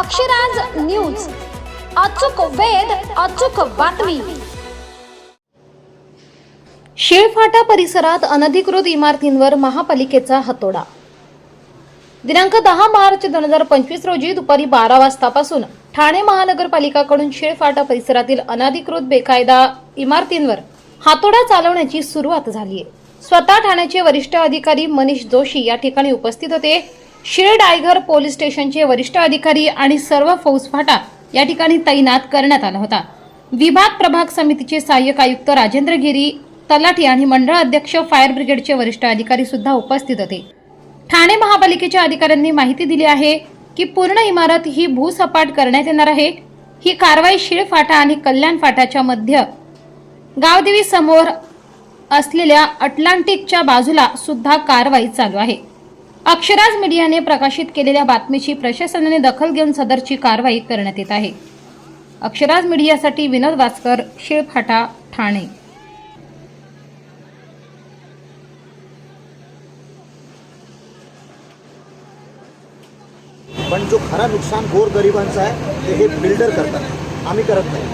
Akshraj news. अचूक वेध अचूक बातमी. शिळफाटा परिसरात अनधिकृत इमारतींवर महापालिकेचा हातोडा. दिनांक दहा मार्च दोन हजार पंचवीस रोजी दुपारी बारा वाजतापासून ठाणे महानगरपालिकाकडून शिळफाटा परिसरातील अनधिकृत बेकायदा इमारतींवर हातोडा चालवण्याची सुरुवात झाली आहे स्वतः ठाण्याचे वरिष्ठ अधिकारी मनीष जोशी या ठिकाणी उपस्थित होते. शिळ डायगर पोलीस स्टेशनचे वरिष्ठ अधिकारी आणि सर्व फौजफाटा या ठिकाणी तैनात करण्यात आला होता. विभाग प्रभाग समितीचे सहाय्यक आयुक्त राजेंद्र गिरी तलाठी आणि मंडळ अध्यक्ष फायर ब्रिगेडचे वरिष्ठ अधिकारी सुद्धा उपस्थित होते. ठाणे महापालिकेच्या अधिकाऱ्यांनी माहिती दिली आहे की पूर्ण इमारत ही भूसपाट करण्यात येणार आहे. ही कारवाई शिळ फाटा आणि कल्याण फाटाच्या मध्य गावदेवी समोर असलेल्या अटलांटिकच्या बाजूला सुद्धा कारवाई चालू आहे. अक्षराज मीडियाने प्रकाशित केलेल्या बातमीची प्रशासनाने दखल घेऊन सदरची कारवाई करण्यात येत आहे. अक्षराज मीडियासाठी विनोद वासकर शिळफाटा ठाणे. पण जो खरा नुकसान गोर गरिबांचा आहे ते हे बिल्डर करतात. आम्ही करत नाही.